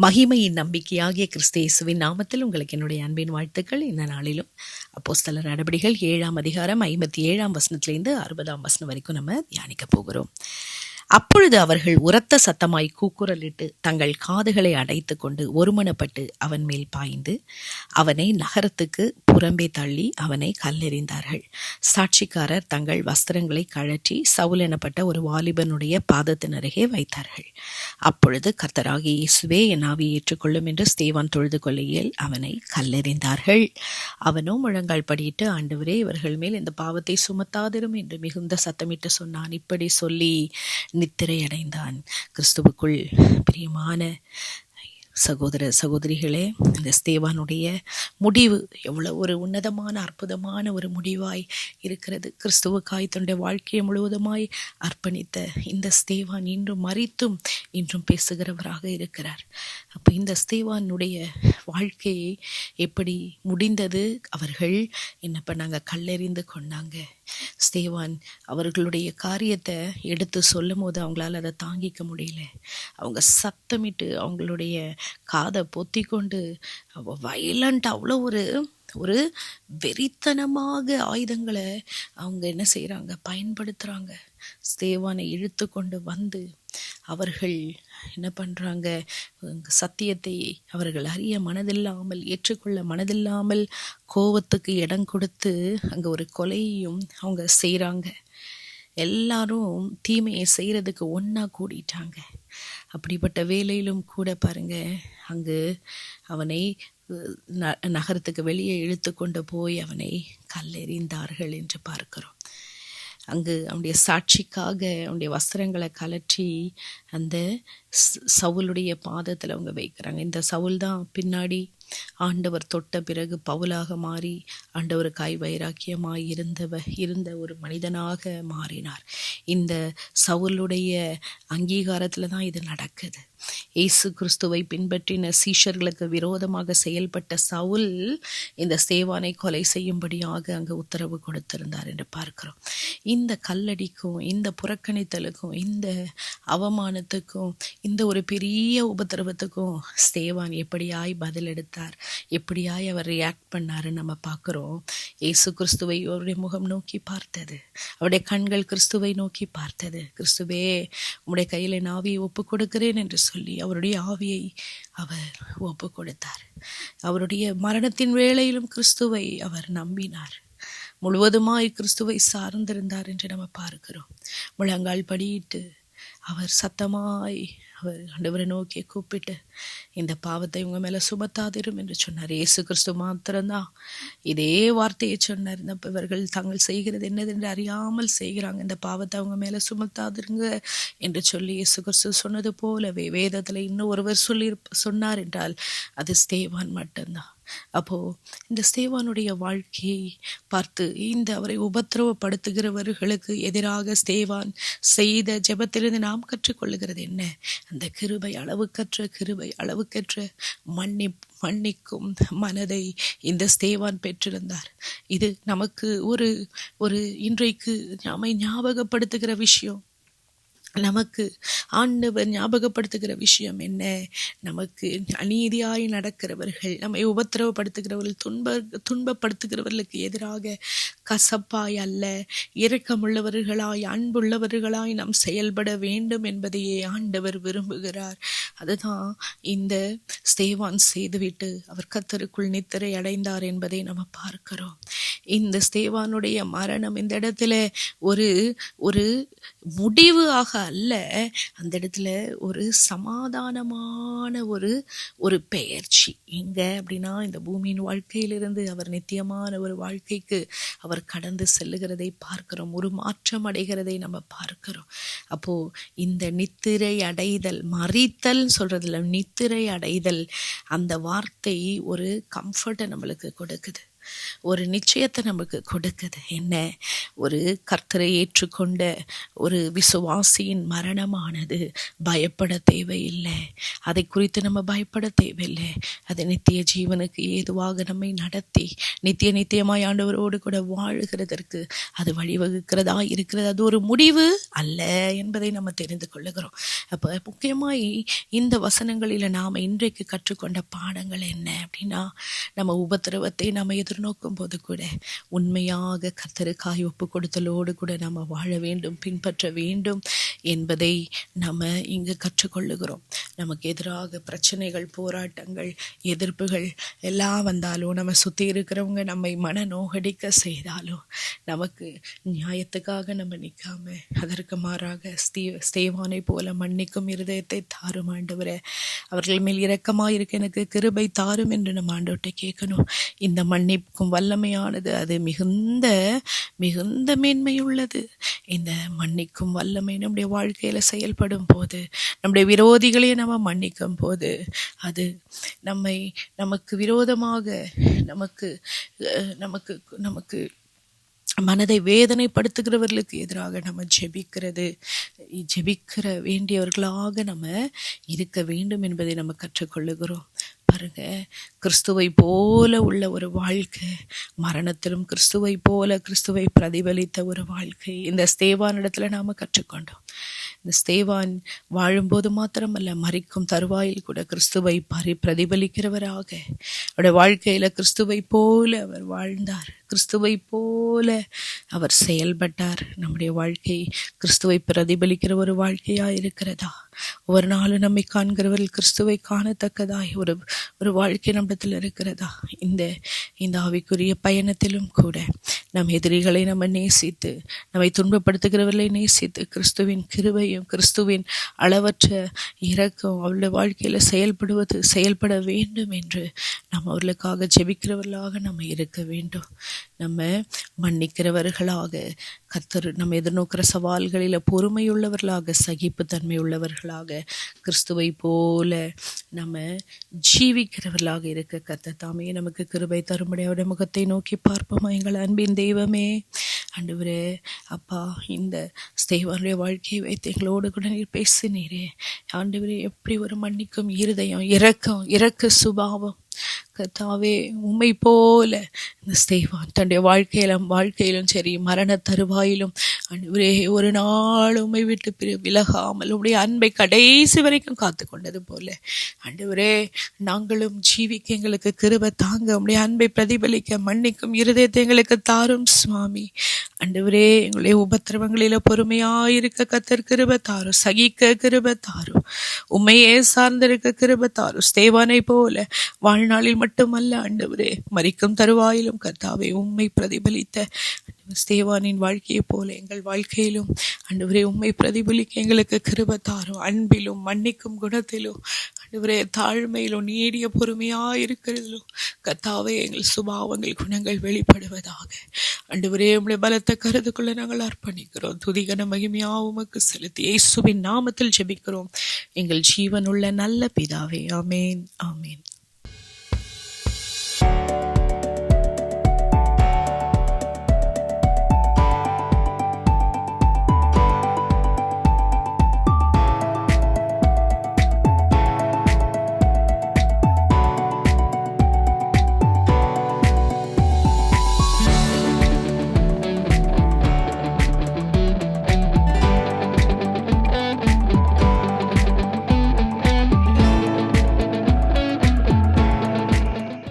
மகிமையின் நம்பிக்கையாகிய கிறிஸ்தேசுவின் நாமத்தில் உங்களுக்கு என்னுடைய அன்பின் வாழ்த்துக்கள். இந்த நாளிலும் அப்போஸ்தலர் நடபடிகள் ஏழாம் அதிகாரம் ஐம்பத்தி ஏழாம் வசனத்திலேருந்து அறுபதாம் வசனம் வரைக்கும் நம்ம தியானிக்க போகிறோம். அப்பொழுது அவர்கள் உரத்த சத்தமாய் கூக்குரலிட்டு தங்கள் காதுகளை அடைத்து கொண்டு ஒருமனப்பட்டு அவன் மேல் பாய்ந்து அவனை நகரத்துக்கு புறம்பே தள்ளி அவனை கல்லெறிந்தார்கள். சாட்சிக்காரர் தங்கள் வஸ்திரங்களை கழற்றி சவுல் எனப்பட்ட ஒரு வாலிபனுடைய பாதத்தின் அருகே வைத்தார்கள். அப்பொழுது கர்த்தராகி இயேசுவே என் ஆவி ஏற்றுக்கொள்ளும் என்று ஸ்தேவான் தொழுது கொள்ளையில் அவனை கல்லெறிந்தார்கள். அவனோ முழங்கால் படியிட்டு ஆண்டவரே இவர்கள் மேல் இந்த பாவத்தை சுமத்தாதிரும் என்று மிகுந்த சத்தமிட்டு சொன்னான். இப்படி சொல்லி நித்திரை அடைந்தான் கிறிஸ்துவுக்குள் பிரியமான சகோதர சகோதரிகளே இந்த ஸ்தேவானுடைய முடிவு எவ்வளோ ஒரு உன்னதமான அற்புதமான ஒரு முடிவாய் இருக்கிறது. கிறிஸ்துவுக்காய் தன்னுடைய வாழ்க்கையை முழுவதுமாய் அர்ப்பணித்த இந்த ஸ்தேவான் இன்றும் மறித்தும் இன்றும் பேசுகிறவராக இருக்கிறார். அப்போ இந்த ஸ்தேவானுடைய வாழ்க்கையை எப்படி முடிந்தது? அவர்கள் என்ன பண்ணாங்க கல்லெறிந்து கொண்டாங்க? ஸ்தேவான் அவர்களுடைய காரியத்தை எடுத்து சொல்லும் போது அவங்களால அதை தாங்கிக்க முடியல. அவங்க சத்தமிட்டு அவங்களுடைய காதை பொத்தி கொண்டு வயலண்ட் அவ்வளோ ஒரு ஒரு வெறித்தனமாக ஆயுதங்களை அவங்க என்ன செய்கிறாங்க பயன்படுத்துகிறாங்க ஸ்தேவானை இழுத்து கொண்டு வந்து அவர்கள் என்ன பண்ணுறாங்க சத்தியத்தை அவர்கள் அறிய மனதில்லாமல் ஏற்றுக்கொள்ள மனதில்லாமல் கோபத்துக்கு இடம் கொடுத்து அங்கே ஒரு கொலையையும் அவங்க செய்கிறாங்க எல்லாரும் தீமையை செய்கிறதுக்கு ஒன்றா கூடிட்டாங்க. அப்படிப்பட்ட வேலையிலும் கூட பாருங்க அங்கு அவனை ந நகரத்துக்கு வெளியே இழுத்து கொண்டு போய் அவனை கல்லெறிந்தார்கள் என்று பார்க்கிறோம். அங்கு அவனுடைய சாட்சிக்காக அவனுடைய வஸ்திரங்களை கலற்றி அந்த சவுளுடைய பாதத்தில் அவங்க வைக்கிறாங்க. இந்த சவுல் தான் பின்னாடி ஆண்டவர் தொட்ட பிறகு பவுலாக மாறி ஆண்டவர் ஆண்டவருக்காய் வைராக்கியமாய் இருந்தவ இருந்த ஒரு மனிதனாக மாறினார். இந்த சவுளுடைய அங்கீகாரத்தில் தான் இது நடக்குது. இயேசு கிறிஸ்துவை பின்பற்றின சீஷர்களுக்கு விரோதமாக செயல்பட்ட சவுல் இந்த சேவானை கொலை செய்யும்படியாக அங்கு உத்தரவு கொடுத்திருந்தார் என்று பார்க்கிறோம். இந்த கல்லடிக்கும் இந்த புறக்கணித்தலுக்கும் இந்த அவமானத்துக்கும் இந்த ஒரு பெரிய உபத்திரவத்துக்கும் ஸ்தேவான் எப்படியாய் பதில் எடுத்தார்? எப்படியாய் அவர் ரியாக்ட் பண்ணாருன்னு நம்ம பார்க்குறோம். இயேசு கிறிஸ்துவை அவருடைய முகம் நோக்கி பார்த்தது. அவருடைய கண்கள் கிறிஸ்துவை நோக்கி பார்த்தது. கிறிஸ்துவே உம்முடைய கையில் நாவியை ஒப்பு கொடுக்கிறேன் என்று சொல்லி அவருடைய ஆவியை அவர் ஒப்பு கொடுத்தார் அவருடைய மரணத்தின் வேளையிலும் கிறிஸ்துவை அவர் நம்பினார். முழுவதுமாய் கிறிஸ்துவை சார்ந்திருந்தார் என்று நம்ம பார்க்கிறோம். முழங்கால் படியிட்டு அவர் சத்தமாய் அவர் ஆண்டவரை நோக்கி கூப்பிட்டு இந்த பாவத்தை உங்க மேல சுமத்தாதிரும் என்று சொன்னார். இயேசு கிறிஸ்து மாத்திரம்தான். இதே வார்த்தையை சொன்னார். இந்த இவர்கள் தாங்கள் செய்கிறது என்னதென்று அறியாமல் செய்கிறாங்க. இந்த பாவத்தை அவங்க மேல சுமத்தாதிருங்க என்று சொல்லி இயேசு கிறிஸ்து சொன்னது போலவே வேதத்துல இன்னும் ஒருவர் சொல்லி சொன்னார் என்றால் அது ஸ்தேவான் மட்டும்தான். அப்போ இந்த ஸ்தேவானுடைய வாழ்க்கையை பார்த்து இந்த அவரை உபத்திரவப்படுத்துகிறவர்களுக்கு எதிராக ஸ்தேவான் செய்த ஜெபத்திலிருந்து நாம் கற்றுக்கொள்ளுகிறது என்ன? அந்த கிருபை அளவுக்கற்ற கிருபை அளவுக்கற்ற மன்னி மன்னிக்கும் மனதை இந்த ஸ்தேவான் பெற்றிருந்தார். இது நமக்கு ஒரு ஒரு இன்றைக்கு நாமை ஞாபகப்படுத்துகிற விஷயம். நமக்கு ஆண்டவர் ஞாபகப்படுத்துகிற விஷயம் என்ன? நமக்கு அநீதியாய் நடக்கிறவர்கள் நம்மை உபத்திரவப்படுத்துகிறவர்கள் துன்ப துன்பப்படுத்துகிறவர்களுக்கு எதிராக கசப்பாய் அல்ல இரக்கமுள்ளவர்களாய் அன்புள்ளவர்களாய் நாம் செயல்பட வேண்டும் என்பதையே ஆண்டவர் விரும்புகிறார். அதுதான் இந்த ஸ்தேவான் செய்துவிட்டு அவர் கத்தருக்குள் நித்திரை அடைந்தார் என்பதை நம்ம பார்க்கிறோம். இந்த ஸ்தேவானுடைய மரணம் இந்த இடத்துல ஒரு ஒரு முடிவு ஆக அல்ல. அந்த இடத்துல ஒரு சமாதானமான ஒரு ஒரு பெயர்ச்சி. எங்கே அப்படின்னா இந்த பூமியின் வாழ்க்கையிலிருந்து அவர் நித்தியமான ஒரு வாழ்க்கைக்கு அவர் கடந்து செல்லுகிறதை பார்க்கிறோம். ஒரு மாற்றம் அடைகிறதை நம்ம பார்க்கிறோம். அப்போது இந்த நித்திரை அடைதல் மறித்தல் சொல்கிறதுல நித்திரை அடைதல் அந்த வார்த்தை ஒரு கம்ஃபர்ட்டை நம்மளுக்கு கொடுக்குது. ஒரு நிச்சயத்தை நமக்கு கொடுக்குது. என்ன? ஒரு கர்த்தரை ஏற்றுக்கொண்ட ஒரு விசுவாசியின் மரணமானது பயப்பட தேவையில்லை. அதை குறித்து நம்ம பயப்பட தேவையில்லை. அது நித்திய ஜீவனுக்கு ஏதுவாக நம்மை நடத்தி நித்திய நித்தியமாய் ஆண்டவரோடு கூட வாழுகிறதற்கு அது வழிவகுக்கிறதா இருக்கிறது? அது ஒரு முடிவு அல்ல என்பதை நம்ம தெரிந்து கொள்ளுகிறோம். அப்போ முக்கியமாய் இந்த வசனங்களில் நாம் இன்றைக்கு கற்றுக்கொண்ட பாடங்கள் என்ன? அப்படின்னா நம்ம உபத்திரவத்தை நம்ம எதிர்நோக்கும் போது கூட உண்மையாக கத்தருக்காய் ஒப்பு கொடுத்தலோடு கூட நம்ம வாழ வேண்டும் பின்பற்ற வேண்டும் என்பதை நம்ம இங்கு கற்றுக்கொள்ளுகிறோம். நமக்கு எதிராக பிரச்சனைகள் போராட்டங்கள் எதிர்ப்புகள் எல்லாம் வந்தாலும் நம்ம சுற்றி இருக்கிறவங்க நம்மை மன நோகடிக்க செய்தாலும் நமக்கு நியாயத்துக்காக நம்ம நிற்காம அதற்கு மாறாக ஸ்தீ ஸ்தேவானை போல மன்னிக்கும் இருதயத்தை தாரும் ஆண்டவரே. அவர்கள் மேல் இரக்கமாக இருக்க எனக்கு கிருபை தாரும் என்று நம்ம ஆண்டவர்கிட்ட கேட்கணும். இந்த மன்னிப்புக்கும் வல்லமையானது அது மிகுந்த மிகுந்த மேன்மையுள்ளது. இந்த மன்னிக்கும் வல்லமை நம்முடைய வாழ்க்கையில் செயல்படும் போது நம்முடைய விரோதிகளையும் நம்ம மன்னிக்கும் போது அது நம்மை நமக்கு விரோதமாக நமக்கு நமக்கு நமக்கு மனதை வேதனைப்படுத்துகிறவர்களுக்கு எதிராக நம்ம ஜெபிக்கிறது. ஜெபிக்கிற வேண்டியவர்களாக நம்ம இருக்க வேண்டும் என்பதை நம்ம கற்றுக்கொள்ளுகிறோம். பாருங்க. கிறிஸ்துவை போல உள்ள ஒரு வாழ்க்கை. மரணத்திலும் கிறிஸ்துவை போல கிறிஸ்துவை பிரதிபலித்த ஒரு வாழ்க்கை. இந்த ஸ்தேவானிடத்தில் நாம் கற்றுக்கொண்டோம். இந்த ஸ்தேவான் வாழும்போது மாத்திரமல்ல மறிக்கும் தருவாயில் கூட கிறிஸ்துவை பரி பிரதிபலிக்கிறவராக. அவருடைய வாழ்க்கையில் கிறிஸ்துவை போல அவர் வாழ்ந்தார். கிறிஸ்துவை போல அவர் செயல்பட்டார். நம்முடைய வாழ்க்கை கிறிஸ்துவை பிரதிபலிக்கிற ஒரு வாழ்க்கையாக இருக்கிறதா? ஒரு நாளும் நம்மை காண்கிறவர்கள் கிறிஸ்துவை காணத்தக்கதாய் ஒரு ஒரு வாழ்க்கை நம்மிடத்தில் இருக்கிறதா? இந்த இந்த ஆவிக்குரிய பயணத்திலும் கூட. நம் எதிரிகளை நம்ம நேசித்து நம்மை துன்பப்படுத்துகிறவர்களை நேசித்து கிறிஸ்துவின் கிருபையும் கிறிஸ்துவின் அளவற்ற இரக்கம் அவருடைய வாழ்க்கையில் செயல்படுவது செயல்பட வேண்டும் என்று நாம் அவர்களுக்காக ஜெபிக்கிறவர்களாக நம்ம இருக்க வேண்டும். நம்ம மன்னிக்கிறவர்களாக கத்தர் நம்ம எதிர்நோக்கிற சவால்களில் பொறுமையுள்ளவர்களாக சகிப்பு தன்மை உள்ளவர்களாக கிறிஸ்துவை போல நம்ம ஜீவிக்கிறவர்களாக இருக்க கத்த தாமே நமக்கு கிருபை தரும்படியோட முகத்தை நோக்கி பார்ப்போமா எங்கள் அன்பின் தெய்வமே. ஆண்டவரே அப்பா இந்த ஸ்தேவானுடைய வாழ்க்கையை வைத்து எங்களோடு கூட நீர் பேசினீரே. ஆண்டவரே எப்படி ஒரு மன்னிக்கும் இருதயம் இரக்கம் இறக்க சுபாவம் கர்த்தாவே உண்மை போல இந்த ஸ்தேவான் தன்னுடைய வாழ்க்கையிலும் வாழ்க்கையிலும் சரி மரண தருவாயிலும் ஆண்டவரே ஒரு நாள் உண்மை விட்டு பிரி விலகாமல் உடைய அன்பை கடைசி வரைக்கும் காத்து கொண்டது போல. அன்றுவரே நாங்களும் ஜீவிக்க எங்களுக்கு கிருப தாங்க உடைய அன்பை பிரதிபலிக்க மன்னிக்கும் இருதயத்தை எங்களுக்கு தாரும் சுவாமி. அண்டவரே எங்களுடைய உபத்திரவங்களில பொறுமையாயிருக்க கத்தர் கிருபை தாரும் சகிக்க கிருபை தாரும் உண்மையே சார்ந்திருக்க கிருபத்தாரு தாரும் ஸ்தேவானை போல வாழ்நாளில் மட்டுமல்ல ஆண்டவரே மறிக்கும் தருவாயிலும் கர்த்தாவை உண்மை பிரதிபலித்த ஸ்தேவானின் வாழ்க்கையைப் போல எங்கள் வாழ்க்கையிலும் ஆண்டவரே உண்மை பிரதிபலிக்க எங்களுக்கு கிருபை தாரும் அன்பிலும் மன்னிக்கும் குணத்திலும் ஆண்டவரே தாழ்மையிலும் நீடிய பொறுமையாக இருக்கிறதிலும் கத்தாவே எங்கள் சுபாவங்கள் குணங்கள் வெளிப்படுவதாக. ஆண்டவரே உம்முடைய பலத்த கருதுக்குள்ள நாங்கள் அர்ப்பணிக்கிறோம். துதிகன மகிமையா உமக்கு செலுத்தி இயேசுவின் நாமத்தில் ஜெபிக்கிறோம். எங்கள் ஜீவனுள்ள நல்ல பிதாவே ஆமேன் ஆமேன்.